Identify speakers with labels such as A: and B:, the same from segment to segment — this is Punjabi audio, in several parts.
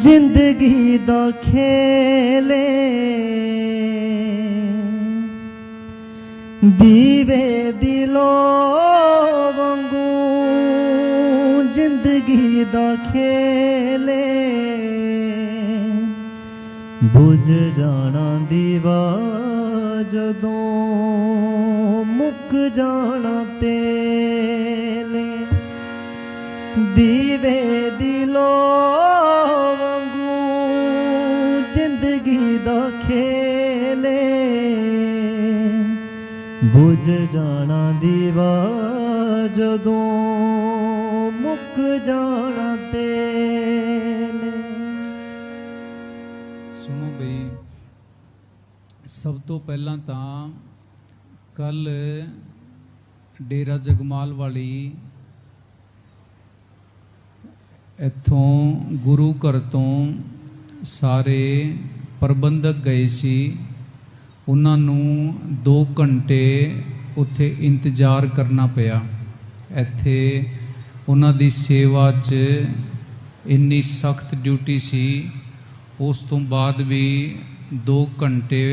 A: ਜ਼ਿੰਦਗੀ ਦਾ ਖੇਲੇ ਦੀਵੇ ਦਿਲੋਂ ਵਾਂਗੂ ਜ਼ਿੰਦਗੀ ਦਾ ਖੇਲੇ ਬੁਝ ਜਾਣਾ ਦੀਵਾ ਜਦੋਂ ਮੁੱਕ ਜਾਣਾ ਤੇਲੇ ਦੀਵੇ ਦਿਲੋਂ ਬੁਝ ਜਾਣਾ ਦੀਵਾ, ਜਦੋਂ ਮੁੱਕ ਜਾਣਾ ਤੇਲੇ।
B: ਸੁਣੋ ਬਈ, ਸਭ ਤੋਂ ਪਹਿਲਾਂ ਤਾਂ ਕੱਲ ਡੇਰਾ ਜਗਮਾਲ ਵਾਲੀ ਇੱਥੋਂ ਗੁਰੂ ਘਰ ਤੋਂ ਸਾਰੇ ਪ੍ਰਬੰਧਕ ਗਏ ਸੀ। ਉਹਨਾਂ ਨੂੰ 2 ਘੰਟੇ ਉੱਥੇ ਇੰਤਜ਼ਾਰ ਕਰਨਾ ਪਿਆ। ਇੱਥੇ ਉਹਨਾਂ ਦੀ ਸੇਵਾ 'ਚ ਇੰਨੀ ਸਖਤ ਡਿਊਟੀ ਸੀ। ਉਸ ਤੋਂ ਬਾਅਦ ਵੀ 2 ਘੰਟੇ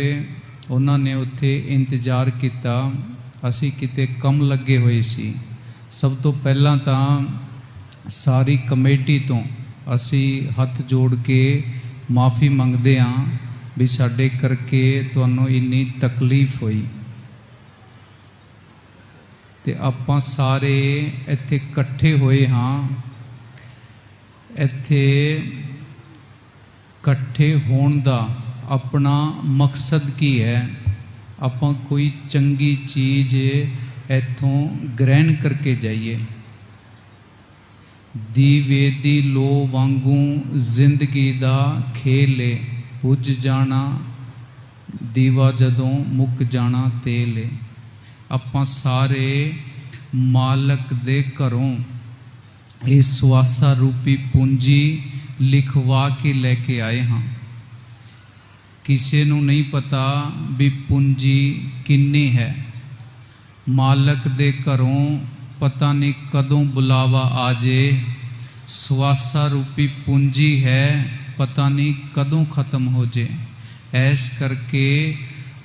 B: ਉਹਨਾਂ ਨੇ ਉੱਥੇ ਇੰਤਜ਼ਾਰ ਕੀਤਾ। ਅਸੀਂ ਕਿਤੇ ਕੰਮ ਲੱਗੇ ਹੋਏ ਸੀ। ਸਭ ਤੋਂ ਪਹਿਲਾਂ ਤਾਂ ਸਾਰੀ ਕਮੇਟੀ ਤੋਂ ਅਸੀਂ ਹੱਥ ਜੋੜ ਕੇ ਮਾਫੀ ਮੰਗਦੇ ਹਾਂ। ਵੀ ਸਾਡੇ ਕਰਕੇ ਤੁਹਾਨੂੰ ਇੰਨੀ ਤਕਲੀਫ ਹੋਈ। ਤੇ ਆਪਾਂ ਸਾਰੇ ਇੱਥੇ ਇਕੱਠੇ ਹੋਏ ਹਾਂ। ਇੱਥੇ ਇਕੱਠੇ ਹੋਣ ਦਾ ਆਪਣਾ ਮਕਸਦ ਕੀ ਹੈ? ਆਪਾਂ ਕੋਈ ਚੰਗੀ ਚੀਜ਼ ਇੱਥੋਂ ਗ੍ਰਹਿਣ ਕਰਕੇ ਜਾਈਏ। ਦੀਵੇ ਦੀ ਲੋ ਵਾਂਗੂ ਜ਼ਿੰਦਗੀ ਦਾ ਖੇਲ ਏ। ਬੁੱਝ ਜਾਣਾ, ਦੀਵਾ ਜਦੋਂ ਮੁੱਕ ਜਾਣਾ ਤੇਲ ਏ ਆਪਾਂ ਸਾਰੇ ਮਾਲਕ ਦੇ ਘਰੋਂ ਇਹ ਸਵਾਸਾ ਰੂਪੀ ਪੂੰਜੀ ਲਿਖਵਾ ਕੇ ਲੈ ਕੇ ਆਏ ਹਾਂ। ਕਿਸੇ ਨੂੰ ਨਹੀਂ ਪਤਾ ਵੀ ਪੂੰਜੀ ਕਿੰਨੀ ਹੈ। ਮਾਲਕ ਦੇ ਘਰੋਂ ਪਤਾ ਨਹੀਂ ਕਦੋਂ ਬੁਲਾਵਾ ਆ ਜੇ। ਸਵਾਸਾ ਰੂਪੀ ਪੂੰਜੀ ਹੈ ਪਤਾ ਨਹੀਂ ਕਦੋਂ ਖਤਮ ਹੋ ਜੇ। ਐਸ ਕਰਕੇ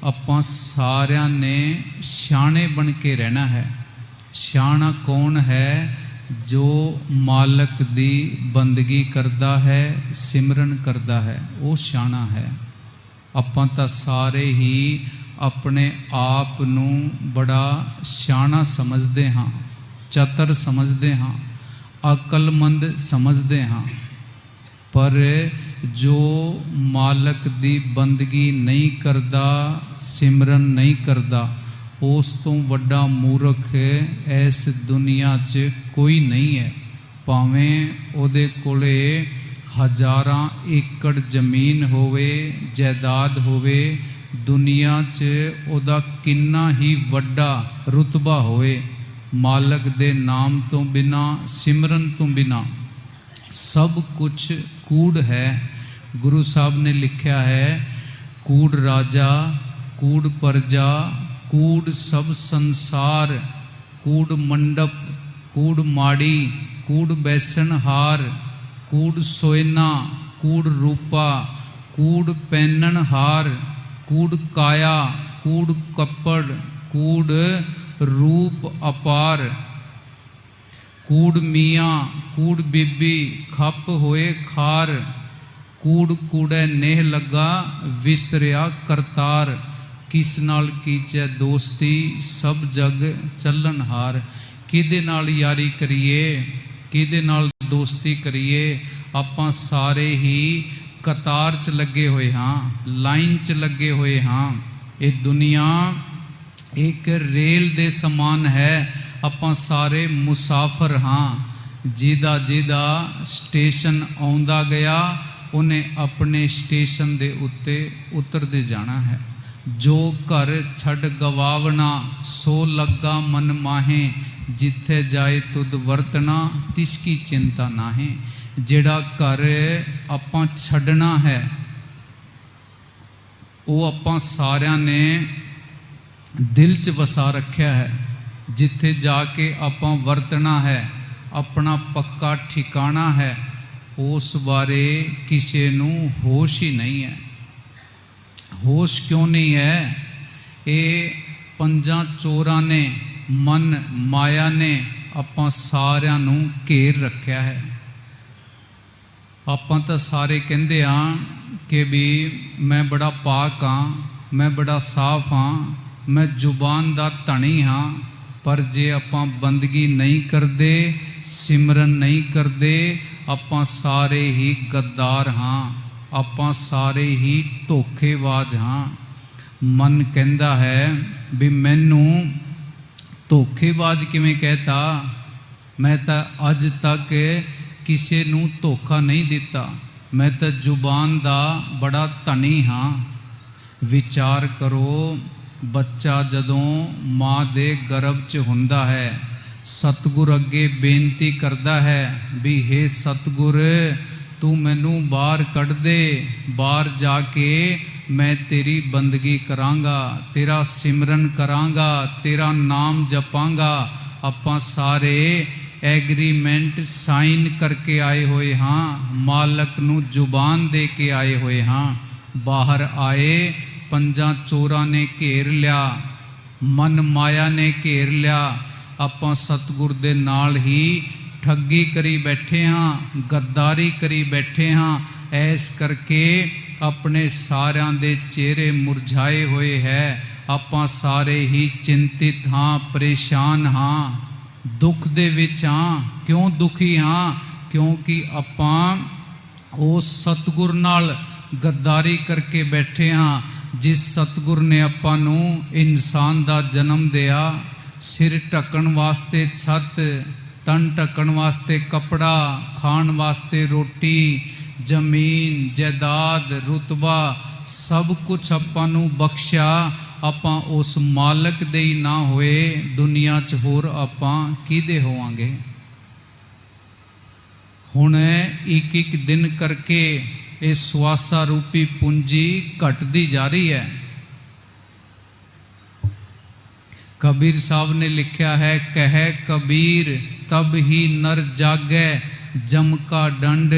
B: ਆਪਾਂ ਸਾਰਿਆਂ ਨੇ ਸਿਆਣੇ ਬਣ ਕੇ ਰਹਿਣਾ ਹੈ। ਸਿਆਣਾ ਕੌਣ ਹੈ ਜੋ ਮਾਲਕ ਦੀ ਬੰਦਗੀ ਕਰਦਾ ਹੈ, ਸਿਮਰਨ ਕਰਦਾ ਹੈ? ਉਹ ਸਿਆਣਾ ਹੈ। ਆਪਾਂ ਤਾਂ ਸਾਰੇ ਹੀ ਆਪਣੇ ਆਪ ਨੂੰ ਬੜਾ ਸਿਆਣਾ ਸਮਝਦੇ ਹਾਂ, ਚਤਰ ਸਮਝਦੇ ਹਾਂ, ਅਕਲਮੰਦ ਸਮਝਦੇ ਹਾਂ। ਪਰ ਜੋ ਮਾਲਕ ਦੀ ਬੰਦਗੀ ਨਹੀਂ ਕਰਦਾ, ਸਿਮਰਨ ਨਹੀਂ ਕਰਦਾ, ਉਸ ਤੋਂ ਵੱਡਾ ਮੂਰਖ ਇਸ ਦੁਨੀਆ 'ਚ ਕੋਈ ਨਹੀਂ ਹੈ। ਭਾਵੇਂ ਉਹਦੇ ਕੋਲੇ ਹਜ਼ਾਰਾਂ ਏਕੜ ਜ਼ਮੀਨ ਹੋਵੇ, ਜਾਇਦਾਦ ਹੋਵੇ, ਦੁਨੀਆ 'ਚ ਉਹਦਾ ਕਿੰਨਾ ਹੀ ਵੱਡਾ ਰੁਤਬਾ ਹੋਵੇ, ਮਾਲਕ ਦੇ ਨਾਮ ਤੋਂ ਬਿਨਾ, ਸਿਮਰਨ ਤੋਂ ਬਿਨਾ। ਸਭ ਕੁਝ ਕੂੜ ਹੈ। ਗੁਰੂ ਸਾਹਿਬ ਨੇ ਲਿਖਿਆ ਹੈ, ਕੂੜ ਰਾਜਾ, ਕੂੜ ਪਰਜਾ, ਕੂੜ ਸਭ ਸੰਸਾਰ, ਕੂੜ ਮੰਡਪ, ਕੂੜ ਮਾੜੀ, ਕੂੜ ਬੈਸਣਹਾਰ, ਕੂੜ ਸੋਇਨਾ, ਕੂੜ ਰੂਪਾ, ਕੂੜ ਪੈਨਣ ਕੂੜ ਕਾਇਆ, ਕੂੜ ਕੱਪੜ, ਕੂੜ ਰੂਪ ਅਪਾਰ, ਕੂੜ ਮੀਆਂ ਕੂੜ ਬੀਬੀ ਖੱਪ ਹੋਏ ਖਾਰ, ਕੂੜ ਕੂੜੈ ਨੇਹ ਲੱਗਾ ਵਿਸਰਿਆ ਕਰਤਾਰ। ਕਿਸ ਨਾਲ ਕੀਚੈ ਦੋਸਤੀ, ਸਭ ਜਗ ਚੱਲਣ ਹਾਰ। ਕਿਹਦੇ ਨਾਲ ਯਾਰੀ ਕਰੀਏ, ਕਿਹਦੇ ਨਾਲ ਦੋਸਤੀ ਕਰੀਏ, ਆਪਾਂ ਸਾਰੇ ਹੀ ਕਤਾਰ 'ਚ ਲੱਗੇ ਹੋਏ ਹਾਂ, ਲਾਈਨ 'ਚ ਲੱਗੇ ਹੋਏ ਹਾਂ। ਇਹ ਦੁਨੀਆ ਇੱਕ ਰੇਲ ਦੇ ਸਮਾਨ ਹੈ, ਆਪਾਂ ਸਾਰੇ ਮੁਸਾਫਰ ਹਾਂ। ਜਿਹਦਾ ਜਿਹਦਾ ਸਟੇਸ਼ਨ ਆਉਂਦਾ ਗਿਆ, ਉਹਨੇ ਆਪਣੇ ਸਟੇਸ਼ਨ ਦੇ ਉੱਤੇ ਉਤਰਦੇ ਜਾਣਾ ਹੈ। ਜੋ ਘਰ ਛੱਡ ਗਵਾਵਣਾ, ਸੋ ਲੱਗਾ ਮਨ ਮਾਹੇ, ਜਿੱਥੇ ਜਾਏ ਤੁਧ ਵਰਤਣਾ, ਤਿਸ ਕੀ ਚਿੰਤਾ ਨਾਹੇ। ਜਿਹੜਾ ਘਰ ਆਪਾਂ ਛੱਡਣਾ ਹੈ, ਉਹ ਆਪਾਂ ਸਾਰਿਆਂ ਨੇ ਦਿਲ 'ਚ ਵਸਾ ਰੱਖਿਆ ਹੈ। ਜਿੱਥੇ ਜਾ ਕੇ ਆਪਾਂ ਵਰਤਣਾ ਹੈ ਆਪਣਾ ਪੱਕਾ ਠਿਕਾਣਾ ਹੈ, ਉਸ ਬਾਰੇ ਕਿਸੇ ਨੂੰ ਹੋਸ਼ ਹੀ ਨਹੀਂ ਹੈ। ਹੋਸ਼ ਕਿਉਂ ਨਹੀਂ ਹੈ? ਇਹ ਪੰਜਾਂ ਚੋਰਾਂ ਨੇ, ਮਨ ਮਾਇਆ ਨੇ ਆਪਾਂ ਸਾਰਿਆਂ ਨੂੰ ਘੇਰ ਰੱਖਿਆ ਹੈ। ਆਪਾਂ ਤਾਂ ਸਾਰੇ ਕਹਿੰਦੇ ਆ ਕਿ ਵੀ ਮੈਂ ਬੜਾ ਪਾਕ ਹਾਂ, ਮੈਂ ਬੜਾ ਸਾਫ਼ ਹਾਂ, ਮੈਂ ਜ਼ੁਬਾਨ ਦਾ ਧਣੀ ਹਾਂ। ਪਰ ਜੇ ਆਪਾਂ ਬੰਦਗੀ ਨਹੀਂ ਕਰਦੇ, ਸਿਮਰਨ ਨਹੀਂ ਕਰਦੇ, ਆਪਾਂ ਸਾਰੇ ਹੀ ਗੱਦਾਰ ਹਾਂ, ਆਪਾਂ ਸਾਰੇ ਹੀ ਧੋਖੇਬਾਜ਼ ਹਾਂ। ਮਨ ਕਹਿੰਦਾ ਹੈ ਵੀ ਮੈਨੂੰ ਧੋਖੇਬਾਜ਼ ਕਿਵੇਂ ਕਹਿਤਾ? ਮੈਂ ਤਾਂ ਅੱਜ ਤੱਕ ਕਿਸੇ ਨੂੰ ਧੋਖਾ ਨਹੀਂ ਦਿੱਤਾ। ਮੈਂ ਤਾਂ ਜ਼ੁਬਾਨ ਦਾ ਬੜਾ ਧਨੀ ਹਾਂ। ਵਿਚਾਰ ਕਰੋ ਬੱਚਾ ਜਦੋਂ ਮਾਂ ਦੇ ਗਰਭ 'ਚ ਹੁੰਦਾ ਹੈ, ਸਤਿਗੁਰ ਅੱਗੇ ਬੇਨਤੀ ਕਰਦਾ ਹੈ ਵੀ हे ਸਤਿਗੁਰ, ਤੂੰ ਮੈਨੂੰ ਬਾਹਰ ਕੱਢ ਦੇ, ਬਾਹਰ ਜਾ ਕੇ ਮੈਂ ਤੇਰੀ ਬੰਦਗੀ ਕਰਾਂਗਾ, ਤੇਰਾ ਸਿਮਰਨ ਕਰਾਂਗਾ, ਤੇਰਾ ਨਾਮ ਜਪਾਂਗਾ। ਆਪਾਂ ਸਾਰੇ ਐਗਰੀਮੈਂਟ ਸਾਈਨ ਕਰਕੇ ਆਏ ਹੋਏ ਹਾਂ, ਮਾਲਕ ਨੂੰ ਜ਼ੁਬਾਨ ਦੇ ਕੇ ਆਏ ਹੋਏ ਹਾਂ। ਬਾਹਰ ਆਏ ਪੰਜਾਂ ਚੋਰਾਂ ਨੇ ਘੇਰ ਲਿਆ, ਮਨ ਮਾਇਆ ਨੇ ਘੇਰ ਲਿਆ। ਆਪਾਂ ਸਤਿਗੁਰ ਦੇ ਨਾਲ ਹੀ ਠੱਗੀ ਕਰੀ ਬੈਠੇ ਹਾਂ, ਗੱਦਾਰੀ ਕਰੀ ਬੈਠੇ ਹਾਂ। ਐਸ ਕਰਕੇ ਆਪਣੇ ਸਾਰਿਆਂ ਦੇ ਚਿਹਰੇ ਮੁਰਝਾਏ ਹੋਏ ਹੈ। ਆਪਾਂ ਸਾਰੇ ਹੀ ਚਿੰਤਿਤ ਹਾਂ, ਪਰੇਸ਼ਾਨ ਹਾਂ। ਦੁੱਖ ਦੇ ਵਿੱਚ ਹਾਂ। ਕਿਉਂ ਦੁਖੀ ਹਾਂ? ਕਿਉਂਕਿ ਆਪਾਂ ਉਸ ਸਤਿਗੁਰ ਨਾਲ ਗੱਦਾਰੀ ਕਰਕੇ ਬੈਠੇ ਹਾਂ। ਜਿਸ ਸਤਿਗੁਰ ਨੇ ਆਪਾਂ ਨੂੰ ਇਨਸਾਨ ਦਾ ਜਨਮ ਦਿਆ, ਸਿਰ ਢੱਕਣ ਵਾਸਤੇ ਛੱਤ, ਤਨ ਢੱਕਣ ਵਾਸਤੇ ਕਪੜਾ, ਖਾਣ ਵਾਸਤੇ ਰੋਟੀ, ਜ਼ਮੀਨ, ਜਾਇਦਾਦ, ਰੁਤਬਾ, ਸਭ ਕੁਝ ਆਪਾਂ ਨੂੰ ਬਖਸ਼ਿਆ, ਆਪਾਂ ਉਸ ਮਾਲਕ ਦੇ ਹੀ ਨਾ ਹੋਏ, ਦੁਨੀਆ 'ਚ ਹੋਰ ਆਪਾਂ ਕਿਹਦੇ ਹੋਵਾਂਗੇ? ਹੁਣ ਇੱਕ ਇੱਕ ਦਿਨ ਕਰਕੇ ਇਹ ਸਵਾਸਾ ਰੂਪੀ ਪੂੰਜੀ ਘਟਦੀ ਜਾ ਰਹੀ ਹੈ। ਕਬੀਰ ਸਾਹਿਬ ਨੇ ਲਿਖਿਆ ਹੈ, ਕਹਿ ਕਬੀਰ, ਤਬ ਹੀ ਨਰ ਜਾਗੈ, ਜਮ ਕਾ ਡੰਡ,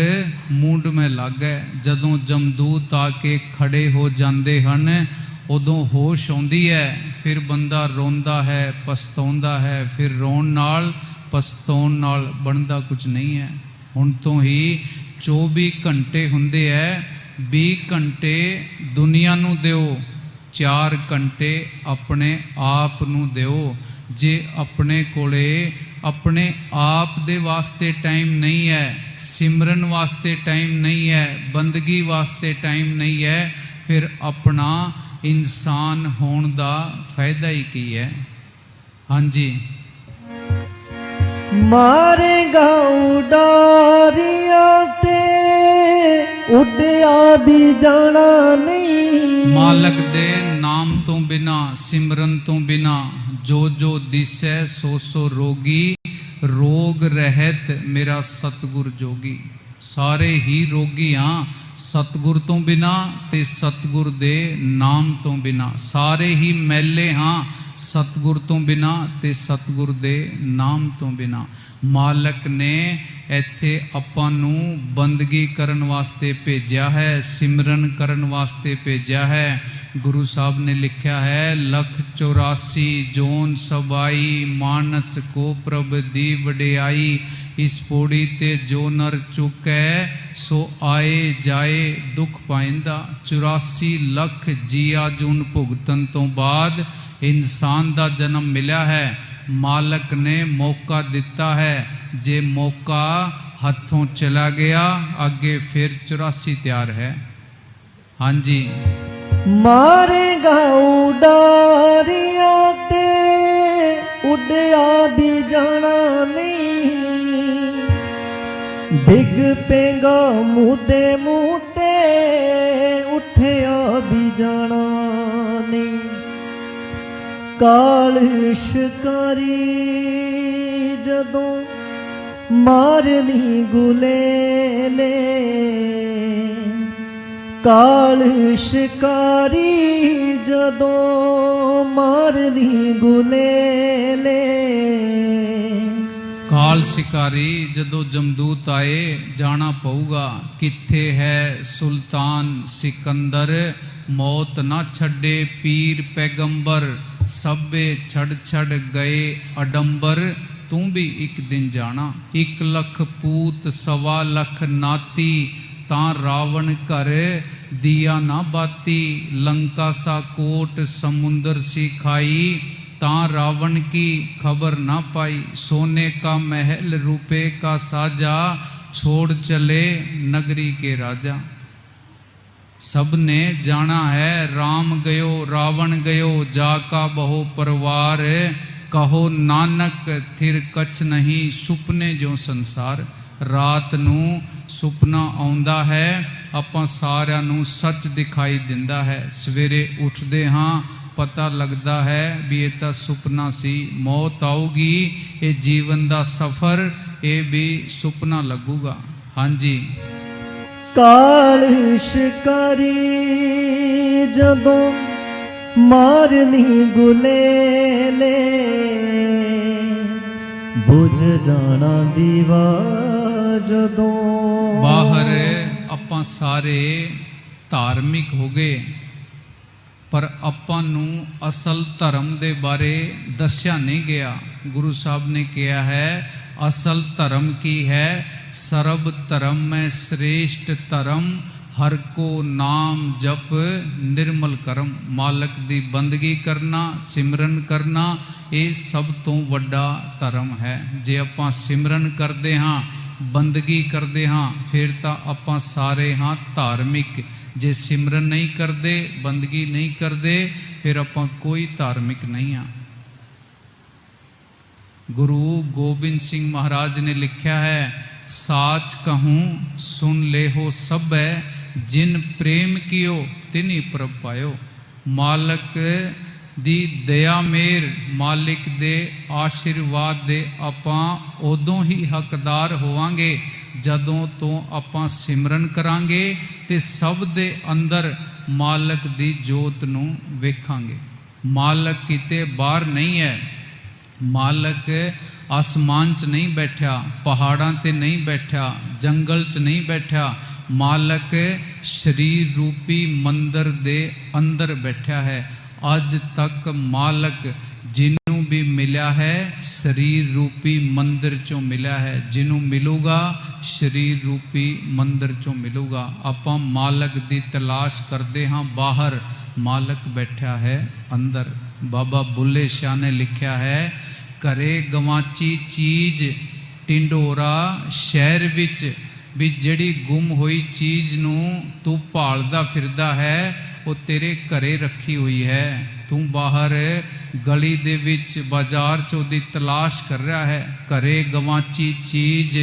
B: ਮੂੰਡ ਮੈਂ ਲਾਗੈ। ਜਦੋਂ ਜਮਦੂਤ ਆ ਕੇ ਖੜੇ ਹੋ ਜਾਂਦੇ ਹਨ, ਉਦੋਂ ਹੋਸ਼ ਆਉਂਦੀ ਹੈ। ਫਿਰ ਬੰਦਾ ਰੋਂਦਾ ਹੈ ਪਸਤਾਉਂਦਾ ਹੈ, ਫਿਰ ਰੋਣ ਨਾਲ ਪਸਤਾਉਣ ਨਾਲ ਬਣਦਾ ਕੁਝ ਨਹੀਂ ਹੈ। ਹੁਣ ਤੋਂ ਹੀ 24 ਘੰਟੇ ਹੁੰਦੇ ਐ 20 ਘੰਟੇ ਦੁਨੀਆ ਨੂੰ ਦਿਓ 4 ਘੰਟੇ ਆਪਣੇ ਆਪ ਨੂੰ ਦਿਓ। ਜੇ ਆਪਣੇ ਕੋਲੇ ਆਪਣੇ ਆਪ ਦੇ ਵਾਸਤੇ ਟਾਈਮ ਨਹੀਂ ਹੈ ਸਿਮਰਨ ਵਾਸਤੇ ਟਾਈਮ ਨਹੀਂ ਹੈ ਬੰਦਗੀ ਵਾਸਤੇ ਟਾਈਮ ਨਹੀਂ ਹੈ ਫਿਰ ਆਪਣਾ ਇਨਸਾਨ ਹੋਣ ਦਾ ਫਾਇਦਾ ਹੀ ਕੀ ਹੈ ਹਾਂਜੀ।
A: ਮਾਰੇਗਾ ਉਡਾਰੀਆਂ ਤੇ, ਉੱਡਿਆ ਵੀ ਜਾਣਾ ਨਹੀਂ।
B: ਮਾਲਕ ਦੇ ਨਾਮ ਤੋਂ ਬਿਨਾ, ਸਿਮਰਨ ਤੋਂ ਬਿਨਾ, ਜੋ ਜੋ ਦਿਸੈ ਸੋ ਸੋ ਰੋਗੀ, ਰੋਗ ਰਹਿਤ ਮੇਰਾ ਸਤਗੁਰ ਜੋਗੀ। ਸਾਰੇ ਹੀ ਰੋਗੀ ਹਾਂ ਸਤਗੁਰ ਤੋਂ ਬਿਨਾ ਤੇ ਸਤਗੁਰ ਦੇ ਨਾਮ ਤੋਂ ਬਿਨਾ। ਸਾਰੇ ਹੀ ਮੈਲੇ ਹਾਂ ਸਤਗੁਰ ਤੋਂ ਬਿਨਾ ਤੇ ਸਤਗੁਰ ਦੇ ਨਾਮ ਤੋਂ ਬਿਨਾ। ਮਾਲਕ ਨੇ ਇੱਥੇ ਆਪਾਂ ਨੂੰ ਬੰਦਗੀ ਕਰਨ ਵਾਸਤੇ ਭੇਜਿਆ ਹੈ, ਸਿਮਰਨ ਕਰਨ ਵਾਸਤੇ ਭੇਜਿਆ ਹੈ। ਗੁਰੂ ਸਾਹਿਬ ਨੇ ਲਿਖਿਆ ਹੈ, ਲਖ 84 ਜੋਨ ਸਬਾਈ ਮਾਨਸ ਕੋ ਪ੍ਰਭ ਦੀ ਵਡਿਆਈ, ਇਸ ਪੋੜੀ ਤੇ ਜੋ ਨਰ ਚੁਕੈ, ਸੋ ਆਏ ਜਾਏ ਦੁਖ ਪਾਇੰਦਾ। 84 ਲੱਖ ਜੀਆ ਜੂਨ ਭੁਗਤਨ ਤੋਂ ਬਾਅਦ ਇਨਸਾਨ ਦਾ ਜਨਮ ਮਿਲਿਆ ਹੈ। ਮਾਲਕ ਨੇ ਮੌਕਾ ਦਿੱਤਾ ਹੈ। ਜੇ ਮੌਕਾ ਹੱਥੋਂ ਚਲਾ ਗਿਆ, ਅੱਗੇ ਫਿਰ 84 ਤਿਆਰ ਹੈ। ਹਾਂਜੀ।
A: ਮਾਰੇਗਾ ਉਡਾਰੀਆਂ ਤੇ, ਉੱਡਿਆ ਵੀ ਜਾਣਾ ਨਹੀਂ। ਡਿੱਗ ਪੇਗਾ ਮੂੰਹ ਤੇ ਮੂੰਹ ਕਾਲ ਸ਼ਿਕਾਰੀ ਜਦੋਂ ਮਾਰਨੀ ਗੁਲੇਲੇ ਕਾਲ ਸ਼ਿਕਾਰੀ ਜਦੋਂ ਮਾਰਦੀ ਗੁਲੇਲੇ
B: ਕਾਲ ਸ਼ਿਕਾਰੀ ਜਦੋਂ ਜਮਦੂਤ ਆਏ, ਜਾਣਾ ਪਊਗਾ ਕਿੱਥੇ ਹੈ ਸੁਲਤਾਨ ਸਿਕੰਦਰ। ਮੌਤ ਨਾ ਛੱਡੇ ਪੀਰ ਪੈਗੰਬਰ ਸਭੇ ਛੜ ਛੜ ਗਏ ਅਡੰਬਰ ਤੂੰ ਵੀ ਇੱਕ ਦਿਨ ਜਾਣਾ ਇੱਕ ਲੱਖ ਪੂਤ ਸਵਾ ਲੱਖ ਨਾਤੀ ਤਾਂ ਰਾਵਣ ਘਰ ਦੀਆ ਨਾ ਬਾਤੀ ਲੰਕਾ ਸਾ ਕੋਟ ਸਮੁੰਦਰ ਸੀ ਖਾਈ ਤਾਂ रावण की खबर ना पाई सोने का महल रुपए का साजा छोड़ चले नगरी के राजा ਸਭ ਨੇ ਜਾਣਾ ਹੈ, ਰਾਮ ਗਇਓ, ਰਾਵਣ ਗਇਓ, ਜਾ ਕਾ ਬਹੁ ਪਰਵਾਰ, ਕਹੋ ਨਾਨਕ, ਥਿਰ ਕਛ ਨਹੀਂ, ਸੁਪਨੇ ਜੋ ਸੰਸਾਰ। ਰਾਤ ਨੂੰ ਸੁਪਨਾ ਆਉਂਦਾ ਹੈ, ਆਪਾਂ ਸਾਰਿਆਂ ਨੂੰ ਸੱਚ ਦਿਖਾਈ ਦਿੰਦਾ ਹੈ। ਸਵੇਰੇ ਉੱਠਦੇ ਹਾਂ, ਪਤਾ ਲੱਗਦਾ ਹੈ ਵੀ ਇਹ ਤਾਂ ਸੁਪਨਾ ਸੀ, ਮੌਤ ਆਊਗੀ, ਇਹ ਜੀਵਨ ਦਾ ਸਫ਼ਰ, ਇਹ ਵੀ ਸੁਪਨਾ ਲੱਗੂਗਾ। ਹਾਂਜੀ।
A: ਕਾਲ ਸ਼ਿਕਾਰੀ ਜਦੋਂ ਮਾਰਨੀ ਗੁਲੇਲੇ। ਬੁਝ ਜਾਣਾ ਦੀਵਾ ਜਦੋਂ
B: ਬਾਹਰ ਆਪਾਂ ਸਾਰੇ ਧਾਰਮਿਕ ਹੋ ਗਏ, ਪਰ ਆਪਾਂ ਨੂੰ ਅਸਲ ਧਰਮ ਦੇ ਬਾਰੇ ਦੱਸਿਆ ਨਹੀਂ ਗਿਆ। ਗੁਰੂ ਸਾਹਿਬ ਨੇ ਕਿਹਾ ਹੈ, ਅਸਲ ਧਰਮ ਕੀ ਹੈ? ਸਰਬ ਧਰਮ ਮੈਂ ਸ੍ਰੇਸ਼ਟ ਧਰਮ, ਹਰ ਕੋ ਨਾਮ ਜਪ, ਨਿਰਮਲ ਕਰਮ। ਮਾਲਕ ਦੀ ਬੰਦਗੀ ਕਰਨਾ, ਸਿਮਰਨ ਕਰਨਾ, ਇਹ ਸਭ ਤੋਂ ਵੱਡਾ ਧਰਮ ਹੈ। ਜੇ ਆਪਾਂ ਸਿਮਰਨ ਕਰਦੇ ਹਾਂ, ਬੰਦਗੀ ਕਰਦੇ ਹਾਂ, ਫਿਰ ਤਾਂ ਆਪਾਂ ਸਾਰੇ ਹਾਂ ਧਾਰਮਿਕ। ਜੇ ਸਿਮਰਨ ਨਹੀਂ ਕਰਦੇ, ਬੰਦਗੀ ਨਹੀਂ ਕਰਦੇ, ਫਿਰ ਆਪਾਂ ਕੋਈ ਧਾਰਮਿਕ ਨਹੀਂ ਆ ਗੁਰੂ ਗੋਬਿੰਦ ਸਿੰਘ ਮਹਾਰਾਜ ਨੇ ਲਿਖਿਆ ਹੈ ਸਾਚ ਕਹੂੰ, ਸੁਨ ਲੇਹੋ ਸਭੈ, ਜਿਨ ਪ੍ਰੇਮ ਕੀਓ, ਤਿਨੀ ਪ੍ਰਭ ਪਾਇਓ। ਮਾਲਕ ਦੀ ਦਇਆ ਮੇਰ, ਮਾਲਿਕ ਦੇ ਆਸ਼ੀਰਵਾਦ ਦੇ ਆਪਾਂ ਉਦੋਂ ਹੀ ਹੱਕਦਾਰ ਹੋਵਾਂਗੇ, ਜਦੋਂ ਤੋਂ ਆਪਾਂ ਸਿਮਰਨ ਕਰਾਂਗੇ ਤੇ ਸਭ ਦੇ ਅੰਦਰ ਮਾਲਕ ਦੀ ਜੋਤ ਨੂੰ ਵੇਖਾਂਗੇ। ਮਾਲਕ ਕਿਤੇ ਬਾਹਰ ਨਹੀਂ ਹੈ। ਮਾਲਕ ਆਸਮਾਨ 'ਚ ਨਹੀਂ ਬੈਠਿਆ ਪਹਾੜਾਂ ਤੇ ਨਹੀਂ ਬੈਠਿਆ ਜੰਗਲ 'ਚ ਨਹੀਂ ਬੈਠਿਆ ਮਾਲਕ ਸਰੀਰ ਰੂਪੀ ਮੰਦਰ ਦੇ ਅੰਦਰ ਬੈਠਿਆ ਹੈ ਅੱਜ ਤੱਕ ਮਾਲਕ ਜਿਹਨੂੰ ਵੀ ਮਿਲਿਆ ਹੈ ਸਰੀਰ ਰੂਪੀ ਮੰਦਰ ਚੋਂ ਮਿਲਿਆ ਹੈ ਜਿਹਨੂੰ ਮਿਲੂਗਾ ਸਰੀਰ ਰੂਪੀ ਮੰਦਰ ਚੋਂ ਮਿਲੂਗਾ ਆਪਾਂ ਮਾਲਕ ਦੀ ਤਲਾਸ਼ ਕਰਦੇ ਹਾਂ ਬਾਹਰ ਮਾਲਕ ਬੈਠਾ ਹੈ ਅੰਦਰ ਬਾਬਾ ਬੁੱਲੇ ਸ਼ਾਹ ਨੇ ਲਿਖਿਆ ਹੈ ਘਰੇ ਗਵਾਚੀ ਚੀਜ਼ ਟਿੰਡੋਰਾ ਸ਼ਹਿਰ ਵਿੱਚ ਵੀ ਜਿਹੜੀ ਗੁੰਮ ਹੋਈ ਚੀਜ਼ ਨੂੰ ਤੂੰ ਭਾਲਦਾ ਫਿਰਦਾ ਹੈ, ਉਹ ਤੇਰੇ ਘਰੇ ਰੱਖੀ ਹੋਈ ਹੈ। ਤੂੰ ਬਾਹਰ ਗਲੀ ਦੇ ਵਿੱਚ ਬਾਜ਼ਾਰ 'ਚ ਉਹਦੀ ਤਲਾਸ਼ ਕਰ ਰਿਹਾ ਹੈ। ਘਰੇ ਗਵਾਚੀ ਚੀਜ਼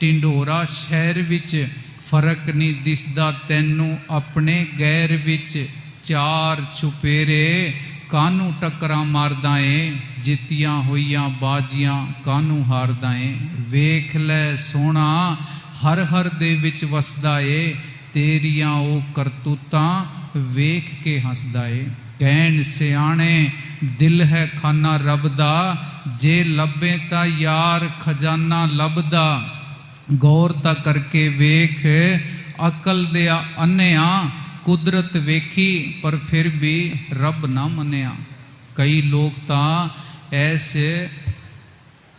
B: ਟਿੰਡੋਰਾ ਸ਼ਹਿਰ ਵਿੱਚ ਫ਼ਰਕ ਨਹੀਂ ਦਿਸਦਾ ਤੈਨੂੰ। ਆਪਣੇ ਗੈਰ ਵਿੱਚ ਚਾਰ ਛੁਪੇਰੇ ਕਾਨੂੰ ਟੱਕਰਾਂ ਮਾਰਦਾ ਏ ਜਿੱਤੀਆਂ ਹੋਈਆਂ ਬਾਜੀਆਂ ਕਾਨੂੰ ਹਾਰਦਾ ਏ ਵੇਖ ਲੈ ਸੋਹਣਾ, ਹਰ ਹਰ ਦੇ ਵਿੱਚ ਵਸਦਾ ਏ ਤੇਰੀਆਂ ਉਹ ਕਰਤੂਤਾਂ ਵੇਖ ਕੇ ਹੱਸਦਾ ਏ ਕਹਿਣ ਸਿਆਣੇ, ਦਿਲ ਹੈ ਖਾਨਾ ਰੱਬ ਦਾ ਜੇ ਲੱਭੇ ਤਾਂ ਯਾਰ ਖਜ਼ਾਨਾ ਲੱਭਦਾ। ਗੌਰ ਤਾਂ ਕਰਕੇ ਵੇਖ, ਅਕਲ ਦੇ ਅੰਨਿਆ ਕੁਦਰਤ ਵੇਖੀ, ਪਰ ਫਿਰ ਵੀ ਰੱਬ ਨਾ ਮੰਨਿਆ। ਕਈ ਲੋਕ ਤਾਂ ਐਸੇ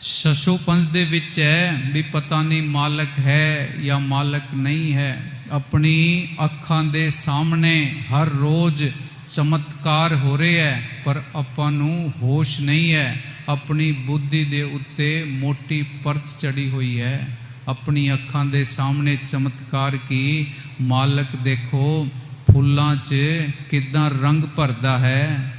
B: ਸ਼ਸ਼ੋਪੰਜ ਦੇ ਵਿੱਚ ਹੈ ਵੀ ਪਤਾ ਨਹੀਂ ਮਾਲਕ ਹੈ ਜਾਂ ਮਾਲਕ ਨਹੀਂ ਹੈ। ਆਪਣੀ ਅੱਖਾਂ ਦੇ ਸਾਹਮਣੇ ਹਰ ਰੋਜ਼ ਚਮਤਕਾਰ ਹੋ ਰਹੇ ਹੈ ਪਰ ਆਪਾਂ ਨੂੰ ਹੋਸ਼ ਨਹੀਂ ਹੈ ਆਪਣੀ ਬੁੱਧੀ ਦੇ ਉੱਤੇ ਮੋਟੀ ਪਰਤ ਚੜੀ ਹੋਈ ਹੈ ਆਪਣੀ ਅੱਖਾਂ ਦੇ ਸਾਹਮਣੇ ਚਮਤਕਾਰ ਕੀ, ਮਾਲਕ ਦੇਖੋ ਫੁੱਲਾਂ 'ਚ ਕਿਦਾਂ ਰੰਗ ਭਰਦਾ ਹੈ,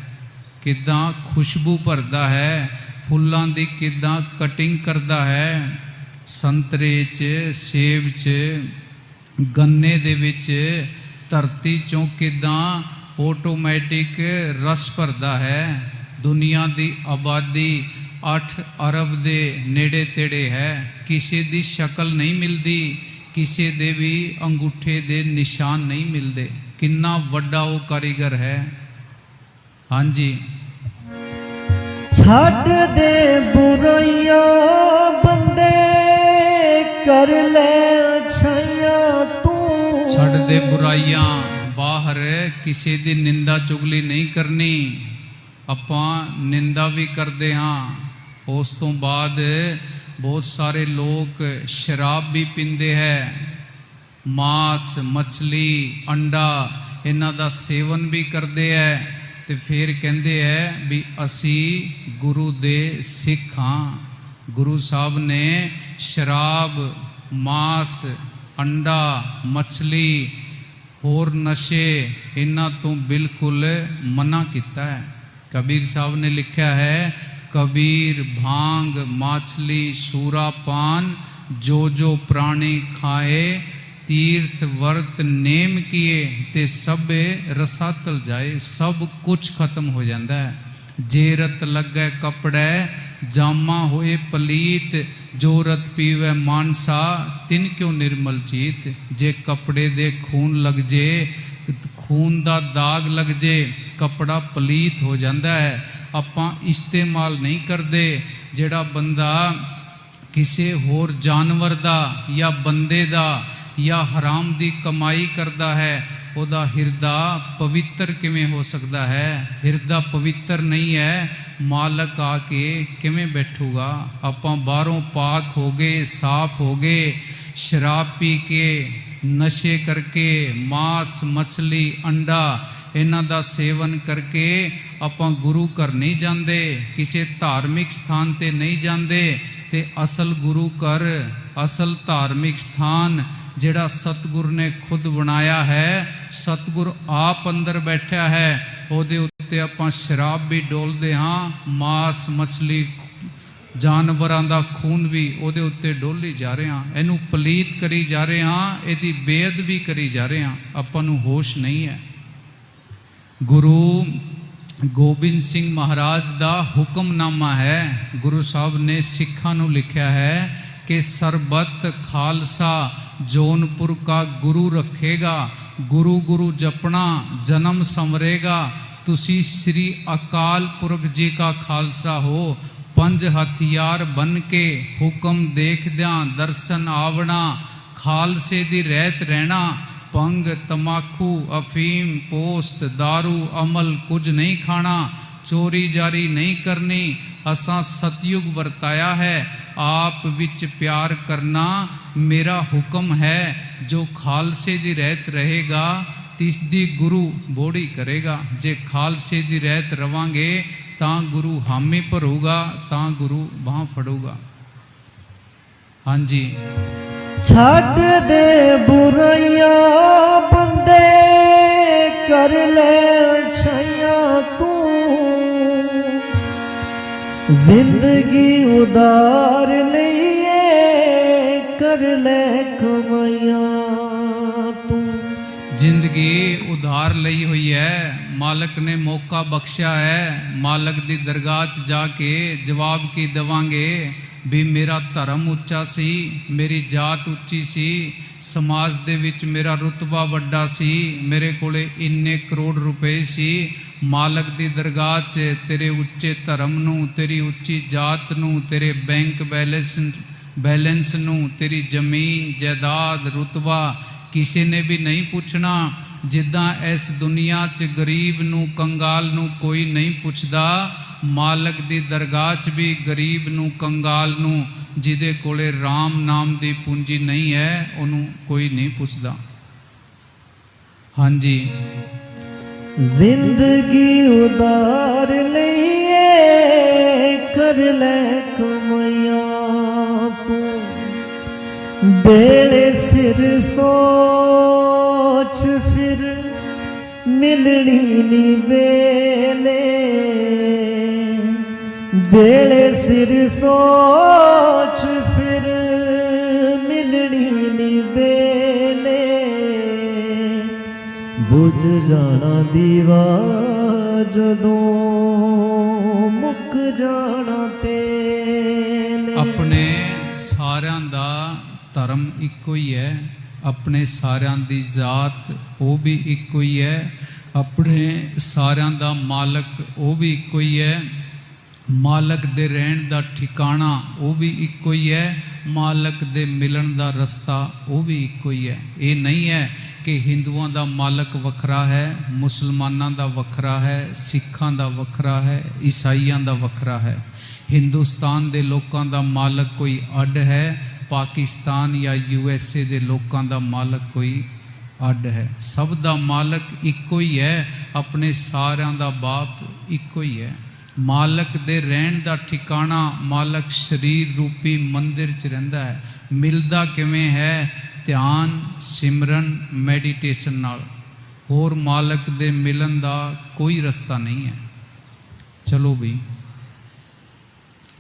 B: ਕਿਦਾਂ ਖੁਸ਼ਬੂ ਭਰਦਾ ਹੈ, ਫੁੱਲਾਂ ਦੀ ਕਿਦਾਂ ਕਟਿੰਗ ਕਰਦਾ ਹੈ, ਸੰਤਰੇ 'ਚ, ਸੇਬ 'ਚ, ਗੰਨੇ ਦੇ ਵਿੱਚ ਧਰਤੀ 'ਚੋਂ ਕਿਦਾਂ ਆਟੋਮੈਟਿਕ ਰਸ ਭਰਦਾ ਹੈ, ਦੁਨੀਆ ਦੀ ਆਬਾਦੀ 8 ਅਰਬ ਦੇ ਨੇੜੇ ਤੇੜੇ ਹੈ, ਕਿਸੇ ਦੀ ਸ਼ਕਲ ਨਹੀਂ ਮਿਲਦੀ, ਕਿਸੇ ਦੇ ਵੀ ਅੰਗੂਠੇ ਦੇ ਨਿਸ਼ਾਨ ਨਹੀਂ ਮਿਲਦੇ। ਕਿੰਨਾ ਵੱਡਾ ਉਹ ਕਾਰੀਗਰ ਹੈ। ਹਾਂਜੀ।
A: ਛੱਡ ਦੇ ਬੁਰਾਈਆਂ ਬੰਦੇ ਕਰ ਲੈ ਅਛਾਈਆਂ ਤੂੰ।
B: ਛੱਡ ਦੇ ਬੁਰਾਈਆਂ ਬਾਹਰ ਕਿਸੇ ਦੀ ਨਿੰਦਾ ਚੁਗਲੀ ਨਹੀਂ ਕਰਨੀ। ਆਪਾਂ ਨਿੰਦਾ ਵੀ ਕਰਦੇ ਹਾਂ। ਉਸ ਤੋਂ ਬਾਅਦ ਬਹੁਤ ਸਾਰੇ ਲੋਕ ਸ਼ਰਾਬ ਵੀ ਪੀਂਦੇ ਹੈ। ਮਾਸ, ਮੱਛਲੀ, ਅੰਡਾ, ਇਹਨਾਂ ਦਾ ਸੇਵਨ ਵੀ ਕਰਦੇ ਹੈ ਤੇ ਫਿਰ ਕਹਿੰਦੇ ਹੈ ਵੀ ਅਸੀਂ ਗੁਰੂ ਦੇ ਸਿੱਖ ਹਾਂ। ਗੁਰੂ ਸਾਹਿਬ ਨੇ ਸ਼ਰਾਬ, ਮਾਸ, ਅੰਡਾ, ਮੱਛਲੀ, ਹੋਰ ਨਸ਼ੇ ਇਹਨਾਂ ਤੋਂ ਬਿਲਕੁਲ ਮਨਾ ਕੀਤਾ ਹੈ ਕਬੀਰ ਸਾਹਿਬ ਨੇ ਲਿਖਿਆ ਹੈ, ਕਬੀਰ, ਭਾਂਗ, ਮਾਛਲੀ, ਸ਼ੂਰਾਪਾਨ ਜੋ ਜੋ ਪ੍ਰਾਣੀ ਖਾਏ ਤੀਰਥ ਵਰਤ ਨੇਮ ਕੀਏ ਤੇ ਸਭੇ ਰਸਾਤਲ ਜਾਏ ਸਭ ਕੁਝ ਖਤਮ ਹੋ ਜਾਂਦਾ ਹੈ ਜੇ ਰਤ ਲੱਗੈ ਕਪੜੈ ਜਾਮਾ ਹੋਏ ਪਲੀਤ ਜੋ ਰਤ ਪੀਵੈ ਮਾਨਸਾ ਤਿਨ ਕਿਉ ਨਿਰਮਲ ਚੀਤ ਜੇ ਕਪੜੇ ਦੇ ਖੂਨ ਲੱਗ ਜੇ ਖੂਨ ਦਾ ਦਾਗ ਲੱਗ ਜੇ ਕਪੜਾ ਪਲੀਤ ਹੋ ਜਾਂਦਾ ਹੈ ਆਪਾਂ ਇਸਤੇਮਾਲ ਨਹੀਂ ਕਰਦੇ ਜਿਹੜਾ ਬੰਦਾ ਕਿਸੇ ਹੋਰ ਜਾਨਵਰ ਦਾ ਜਾਂ ਬੰਦੇ ਦਾ ਜਾਂ ਹਰਾਮ ਦੀ ਕਮਾਈ ਕਰਦਾ ਹੈ, ਉਹਦਾ ਹਿਰਦਾ ਪਵਿੱਤਰ ਕਿਵੇਂ ਹੋ ਸਕਦਾ ਹੈ? ਹਿਰਦਾ ਪਵਿੱਤਰ ਨਹੀਂ ਹੈ, ਮਾਲਕ ਆ ਕੇ ਕਿਵੇਂ ਬੈਠੂਗਾ? ਆਪਾਂ ਬਾਹਰੋਂ ਪਾਕ ਹੋ ਗਏ, ਸਾਫ਼ ਹੋ ਗਏ, ਸ਼ਰਾਬ ਪੀ ਕੇ, ਨਸ਼ੇ ਕਰਕੇ, ਮਾਸ, ਮਛਲੀ, ਅੰਡਾ, ਇਹਨਾਂ ਦਾ ਸੇਵਨ ਕਰਕੇ ਆਪਾਂ ਗੁਰੂ ਘਰ ਨਹੀਂ ਜਾਂਦੇ, ਕਿਸੇ ਧਾਰਮਿਕ ਸਥਾਨ ਤੇ ਨਹੀਂ ਜਾਂਦੇ ਤੇ ਅਸਲ ਗੁਰੂ ਘਰ, ਅਸਲ ਧਾਰਮਿਕ ਸਥਾਨ ਜਿਹੜਾ ਸਤਿਗੁਰ ਨੇ ਖੁਦ ਬਣਾਇਆ ਹੈ, ਸਤਿਗੁਰ ਆਪ ਅੰਦਰ ਬੈਠਿਆ ਹੈ, ਉਹਦੇ ਉੱਤੇ ਆਪਾਂ ਸ਼ਰਾਬ ਵੀ ਡੋਲਦੇ ਹਾਂ, ਮਾਸ, ਮਛਲੀ, ਜਾਨਵਰਾਂ ਦਾ ਖੂਨ ਵੀ ਉਹਦੇ ਉੱਤੇ ਡੋਲੀ ਜਾ ਰਹੇ ਹਾਂ। ਇਹਨੂੰ ਪਲੀਤ ਕਰੀ ਜਾ ਰਹੇ ਹਾਂ, ਇਹਦੀ ਬੇਅਦਬੀ ਕਰੀ ਜਾ ਰਹੇ ਹਾਂ। ਆਪਾਂ ਨੂੰ ਹੋਸ਼ ਨਹੀਂ ਹੈ। ਗੁਰੂ ਗੋਬਿੰਦ ਸਿੰਘ ਮਹਾਰਾਜ ਦਾ ਹੁਕਮਨਾਮਾ ਹੈ, ਗੁਰੂ ਸਾਹਿਬ ਨੇ ਸਿੱਖਾਂ ਨੂੰ ਲਿਖਿਆ ਹੈ ਕਿ ਸਰਬਤ ਖਾਲਸਾ ਜੋਨਪੁਰ ਕਾ ਗੁਰੂ ਰੱਖੇਗਾ, ਗੁਰੂ ਗੁਰੂ ਜਪਣਾ, ਜਨਮ ਸਮਰੇਗਾ। ਤੁਸੀਂ ਸ੍ਰੀ ਅਕਾਲ ਪੁਰਖ ਜੀ ਕਾ ਖਾਲਸਾ ਹੋ, ਪੰਜ ਹਥਿਆਰ ਬਨ ਕੇ ਹੁਕਮ ਦੇਖਦਿਆਂ ਦਰਸ਼ਨ ਆਵਣਾ, ਖਾਲਸੇ ਦੀ ਰਹਿਤ ਰਹਿਣਾ। ਪੰਗ ਤਮਾਕੂ ਅਫੀਮ, ਪੋਸਤ दारू ਅਮਲ ਕੁਝ ਨਹੀਂ ਖਾਣਾ, ਚੋਰੀ ਜਾਰੀ ਨਹੀਂ ਕਰਨੀ। ਅਸਾਂ ਸਤਯੁਗ ਵਰਤਾਇਆ ਹੈ, ਆਪ ਵਿੱਚ ਪਿਆਰ ਕਰਨਾ। ਮੇਰਾ ਹੁਕਮ ਹੈ, ਜੋ ਖਾਲਸੇ ਦੀ ਰਹਿਤ ਰਹੇਗਾ, ਤਿਸ ਦੀ ਗੁਰੂ ਬੋੜੀ ਕਰੇਗਾ। ਜੇ ਖਾਲਸੇ ਦੀ ਰਹਿਤ ਰਵਾਂਗੇ, ਤਾਂ ਗੁਰੂ ਹਾਮੀ ਭਰੂਗਾ, ਤਾਂ ਗੁਰੂ ਬਾਹ ਫੜੂਗਾ। ਹਾਂਜੀ।
A: ਛੱਡ ਦੇ ਬੁਰਾਈਆਂ, ਬੰਦੇ ਕਰ ਲੈ ਛਾਈਆਂ ਤੂੰ। ਜ਼ਿੰਦਗੀ ਉਦਾਰ ਲਈਏ ਲੈ ਕਮਾਈਆਂ ਤੂੰ।
B: ਜ਼ਿੰਦਗੀ ਉਧਾਰ ਲਈ ਹੋਈ ਹੈ ਮਾਲਕ ਨੇ ਮੌਕਾ ਬਖਸ਼ਿਆ ਹੈ ਮਾਲਕ ਦੀ ਦਰਗਾਹ 'ਚ ਜਾ ਕੇ ਜਵਾਬ ਕੀ ਦਵਾਂਗੇ? ਵੀ ਮੇਰਾ ਧਰਮ ਉੱਚਾ ਸੀ, ਮੇਰੀ ਜਾਤ ਉੱਚੀ ਸੀ, ਸਮਾਜ ਦੇ ਵਿੱਚ ਮੇਰਾ ਰੁਤਬਾ ਵੱਡਾ ਸੀ, ਮੇਰੇ ਕੋਲੇ ਇੰਨੇ ਕਰੋੜ ਰੁਪਏ ਸੀ, ਮਾਲਕ ਦੀ ਦਰਗਾਹ 'ਚ ਤੇਰੇ ਉੱਚੇ ਧਰਮ ਨੂੰ, ਤੇਰੀ ਉੱਚੀ ਜਾਤ ਨੂੰ, ਤੇਰੇ ਬੈਂਕ ਬੈਲੈਂਸ ਬੈਲੈਂਸ ਨੂੰ, ਤੇਰੀ ਜ਼ਮੀਨ, ਜਾਇਦਾਦ, ਰੁਤਬਾ ਕਿਸੇ ਨੇ ਵੀ ਨਹੀਂ ਪੁੱਛਣਾ। ਜਿੱਦਾਂ ਇਸ ਦੁਨੀਆ 'ਚ ਗਰੀਬ ਨੂੰ, ਕੰਗਾਲ ਨੂੰ ਕੋਈ ਨਹੀਂ ਪੁੱਛਦਾ, ਮਾਲਕ ਦੀ ਦਰਗਾਹ 'ਚ ਵੀ ਗਰੀਬ ਨੂੰ, ਕੰਗਾਲ ਨੂੰ, ਜਿਹਦੇ ਕੋਲੇ RAM ਨਾਮ ਦੀ ਪੂੰਜੀ ਨਹੀਂ ਹੈ, ਉਹਨੂੰ ਕੋਈ ਨਹੀਂ ਪੁੱਛਦਾ। ਹਾਂਜੀ।
A: ਜ਼ਿੰਦਗੀ ਉਦਾਰ ਲਈਏ, ਕਰ ਲੈ ਕਮਾਈਆਂ। ਬੇਲੇ ਸਿਰ ਸੋਚ ਫਿਰ ਮਿਲਣੀ ਨੀ ਬੇਲੇ ਬੇਲੇ ਸਿਰ ਸੋਚ ਫਿਰ ਮਿਲਣੀ ਨੀ ਬੇਲੇ ਬੁਝ ਜਾਣਾ ਦੀਵਾ ਜਦੋਂ
B: ਇੱਕੋ ਹੀ ਹੈ, ਆਪਣੇ ਸਾਰਿਆਂ ਦੀ ਜ਼ਾਤ ਉਹ ਵੀ ਇੱਕੋ ਹੀ ਹੈ, ਆਪਣੇ ਸਾਰਿਆਂ ਦਾ ਮਾਲਕ ਉਹ ਵੀ ਇੱਕੋ ਹੀ ਹੈ, ਮਾਲਕ ਦੇ ਰਹਿਣ ਦਾ ਠਿਕਾਣਾ ਉਹ ਵੀ ਇੱਕੋ ਹੀ ਹੈ, ਮਾਲਕ ਦੇ ਮਿਲਣ ਦਾ ਰਸਤਾ ਉਹ ਵੀ ਇੱਕੋ ਹੀ ਹੈ। ਇਹ ਨਹੀਂ ਹੈ ਕਿ ਹਿੰਦੂਆਂ ਦਾ ਮਾਲਕ ਵੱਖਰਾ ਹੈ, ਮੁਸਲਮਾਨਾਂ ਦਾ ਵੱਖਰਾ ਹੈ, ਸਿੱਖਾਂ ਦਾ ਵੱਖਰਾ ਹੈ, ਈਸਾਈਆਂ ਦਾ ਵੱਖਰਾ ਹੈ। ਹਿੰਦੁਸਤਾਨ ਦੇ ਲੋਕਾਂ ਦਾ ਮਾਲਕ ਕੋਈ ਅੱਡ ਹੈ ਪਾਕਿਸਤਾਨ ਜਾਂ ਯੂ ਐਸ ਏ ਦੇ ਲੋਕਾਂ ਦਾ ਮਾਲਕ ਕੋਈ ਅੱਡ ਹੈ। ਸਭ ਦਾ ਮਾਲਕ ਇੱਕੋ ਹੀ ਹੈ, ਆਪਣੇ ਸਾਰਿਆਂ ਦਾ ਬਾਪ ਇੱਕੋ ਹੀ ਹੈ। ਮਾਲਕ ਦੇ ਰਹਿਣ ਦਾ ਠਿਕਾਣਾ ਮਾਲਕ ਸਰੀਰ ਰੂਪੀ ਮੰਦਿਰ 'ਚ ਰਹਿੰਦਾ ਹੈ। ਮਿਲਦਾ ਕਿਵੇਂ ਹੈ? ਧਿਆਨ, ਸਿਮਰਨ, ਮੈਡੀਟੇਸ਼ਨ ਨਾਲ। ਹੋਰ ਮਾਲਕ ਦੇ ਮਿਲਣ ਦਾ ਕੋਈ ਰਸਤਾ ਨਹੀਂ ਹੈ। ਚਲੋ ਵੀ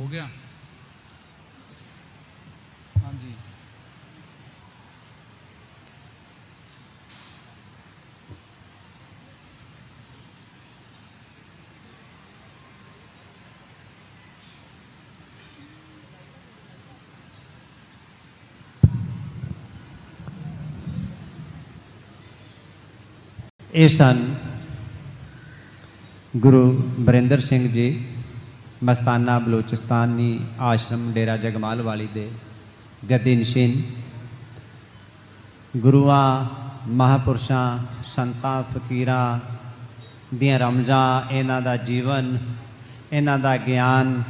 B: ਹੋ ਗਿਆ ਹਾਂਜੀ
C: ਇਹ ਸਨ ਗੁਰੂ ਬਰਿੰਦਰ ਸਿੰਘ ਜੀ ਮਸਤਾਨਾ ਬਲੋਚਿਸਤਾਨੀ ਆਸ਼ਰਮ ਡੇਰਾ ਜਗਮਾਲ ਵਾਲੀ ਦੇ ਗੱਦੀ ਨਸ਼ੀਨ ਗੁਰੂਆਂ, ਮਹਾਪੁਰਸ਼ਾਂ, ਸੰਤਾਂ, ਫਕੀਰਾਂ ਦੀਆਂ ਰਮਜ਼ਾਂ, ਇਹਨਾਂ ਦਾ ਜੀਵਨ, ਇਹਨਾਂ ਦਾ ਗਿਆਨ